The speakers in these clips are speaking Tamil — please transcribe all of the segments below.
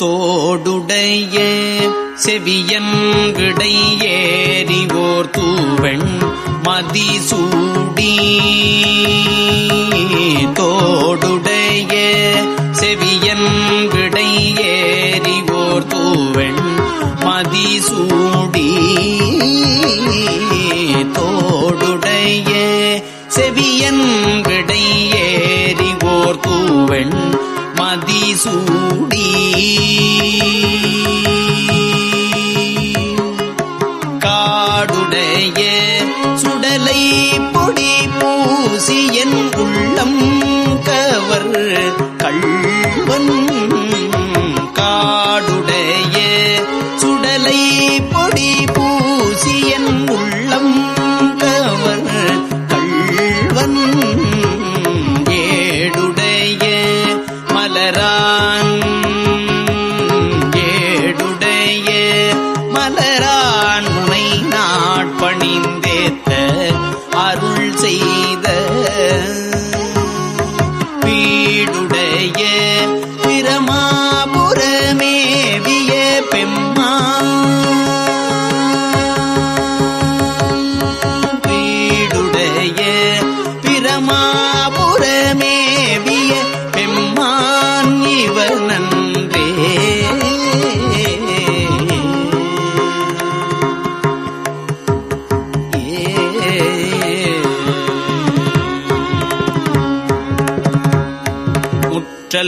தோடுடைய செவியன் விடை ஏறிவோர் தூவெண் மதிசூடி. தோடுடைய செவியன் விடை ஏறிவோர் தூவெண் மதிசூடி. தோடுடைய செவியன் விடை ஏறிவோர் தூவெண் சூடி.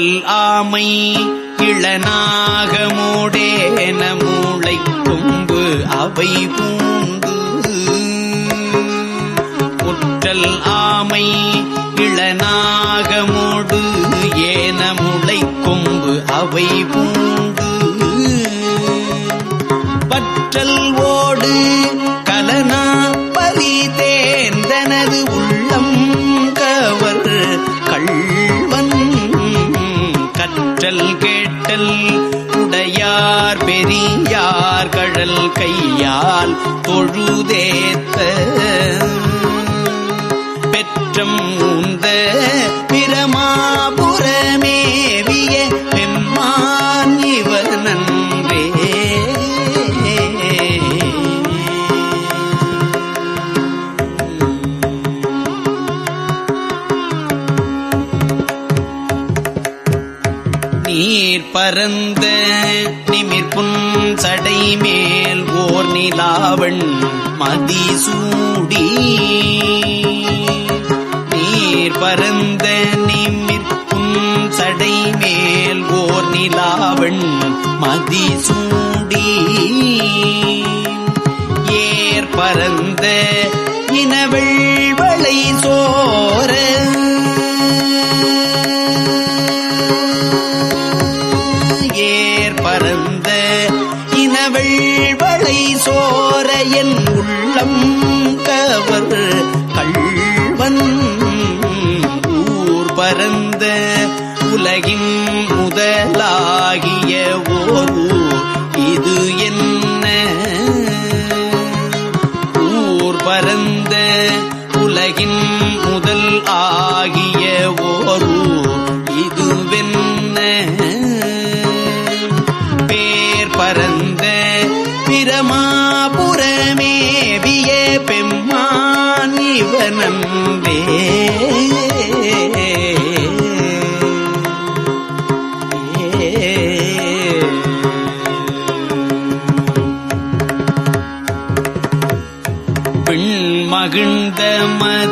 முற்றல் ஆமை இளநாகமோடேன மூளை கொம்பு அவை பூந்து குற்றல் ஆமை இளநாகமோடு ஏன முளை கொம்பு அவை பூந்து பற்றல் ஓடு கற்றல் கேட்டல் உடையார் பெரியார் கழல் கையால் தொழுதேத்த. பெற்றம் உந்த பரந்த நிமிர்புன் சடை மேல் ஓர் நிலாவண் மதிசூடி நீர் பரந்த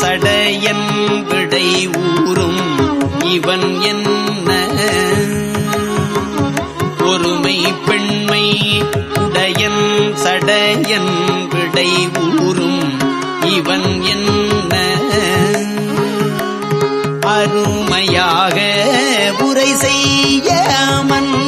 சடையன் விடை ஊறும். இவன் என்ன? ஒருமை பெண்மை உடையன் சடையன் விடை ஊறும். இவன் என்ன? அருமையாக உரை செய்யாமன்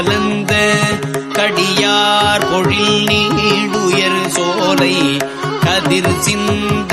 கலந்த கடியார் பொழில் நீடுயர் சோலை கதிர் சிந்த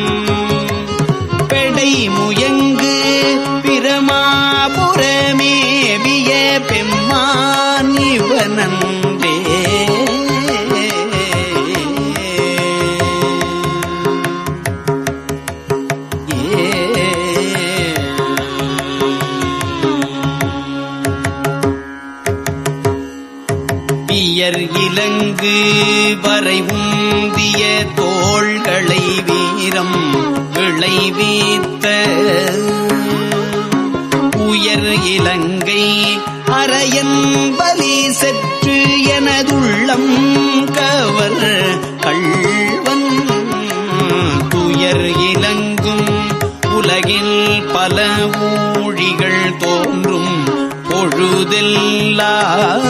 பெடை முயங்கு பிரமாபுரமேவிய பெம்மான் இவனன். பொழுதெல்லாம்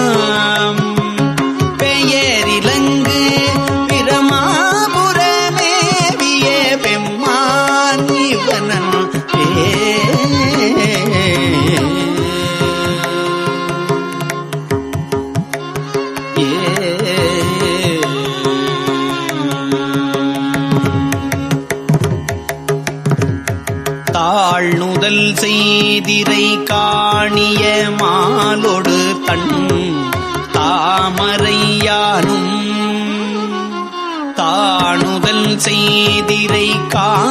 நீதிரை காணிய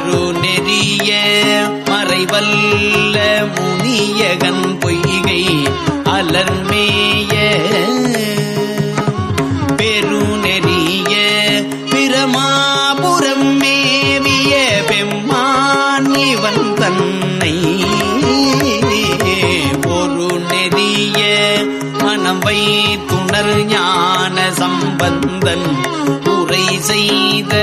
அருநெறிய மறைவல்ல முனியகன் பொய்கை அலர்மேய. பெருநெறிய பிரமாபுரம் மேவிய பெம்மான் இவன் தன்னை ஒரு நெறிய மனம் வைத்துணர் ஞான சம்பந்தன் உரை செய்த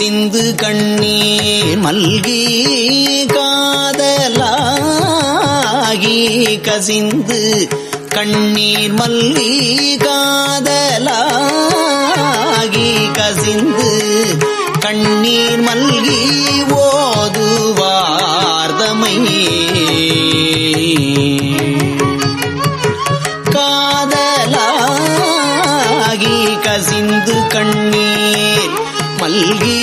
சிந்து கண்ணீர் மல்கி காதலாகி கசிந்து கண்ணீர் மல்லி காதலாகி கசிந்து கண்ணீர் மல்கி ஓதுவார்தமை. காதலாகி கசிந்து கண்ணீர் மல்கி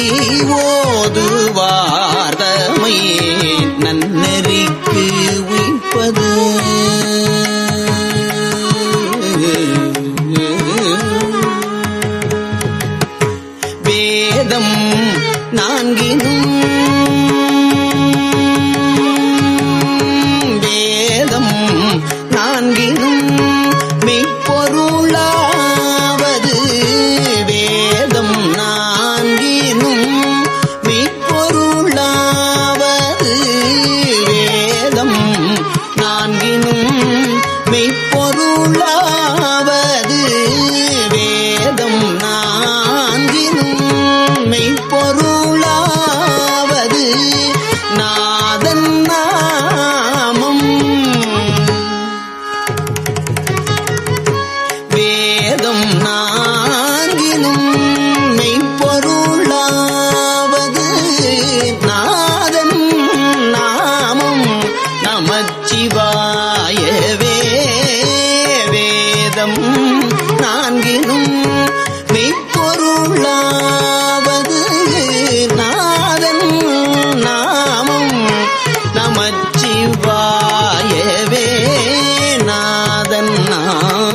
हाँ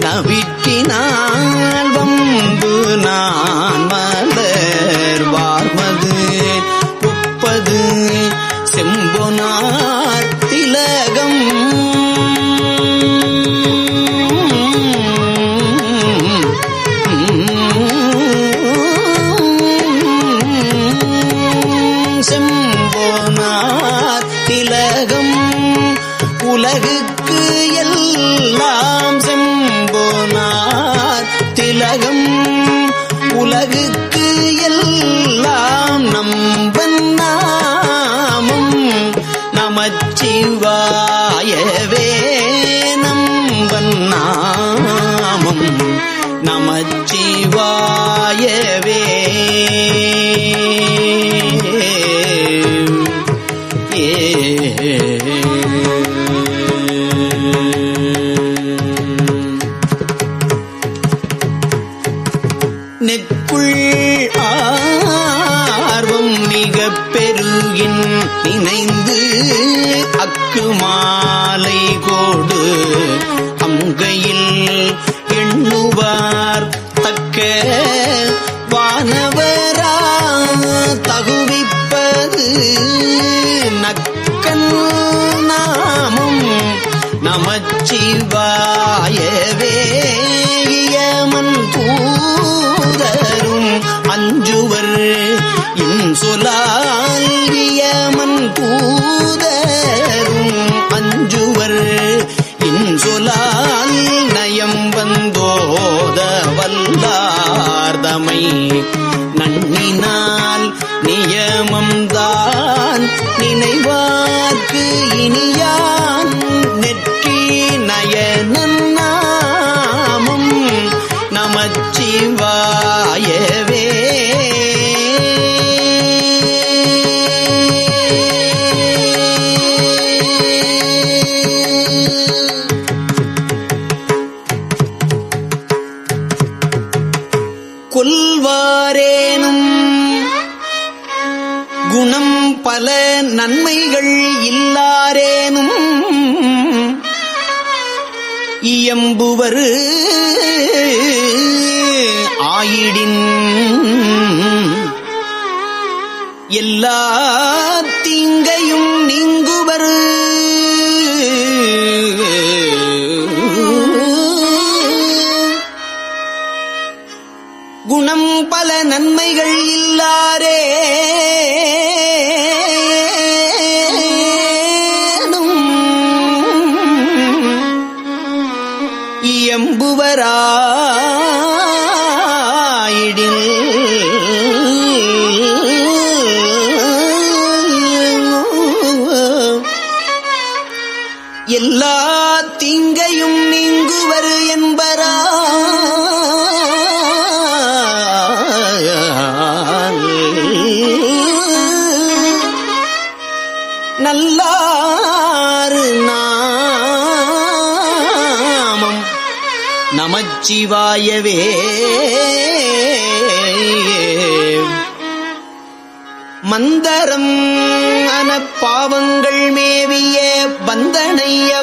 தவிற்றினால் வம்பு நான் மலர் நமச்சிவாயவேயமன் தூதரும் அஞ்சுவர். இன்சொலால் இயமன் தூதர்.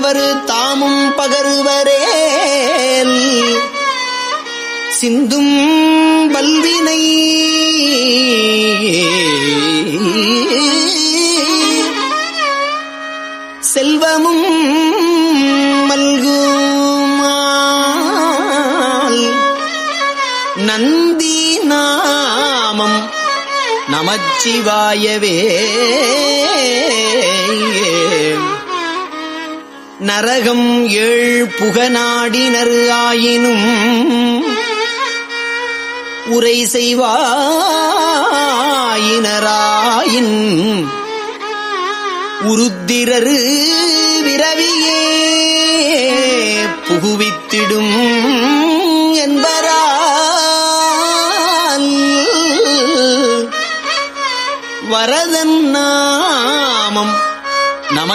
பகர்வர் தாமும் பகர்வரே சிந்தும் வல்வினை. செல்வமும் மல்குமால். நந்தி நாமம் நமச்சிவாயவே. நரகம் ஏழ் புகநாடினர் ஆயினும் உரை செய்வாயினராயின் உருத்திரரு விரவியே புகுவித்திடும் என்பரா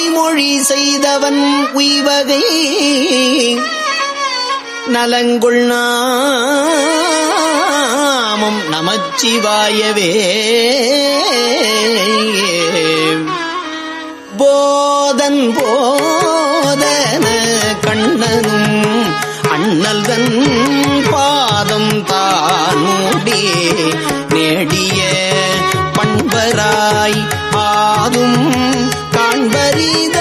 வாய்மொழி செய்தவன் உய்வகை. நலங்குள் நாமம் நமச்சிவாயவே. போதன் போதன கண்ணனும் அண்ணல்தன் பாதம் தானூடி நெடிய பண்பராய் ஆதும் அன்பரீத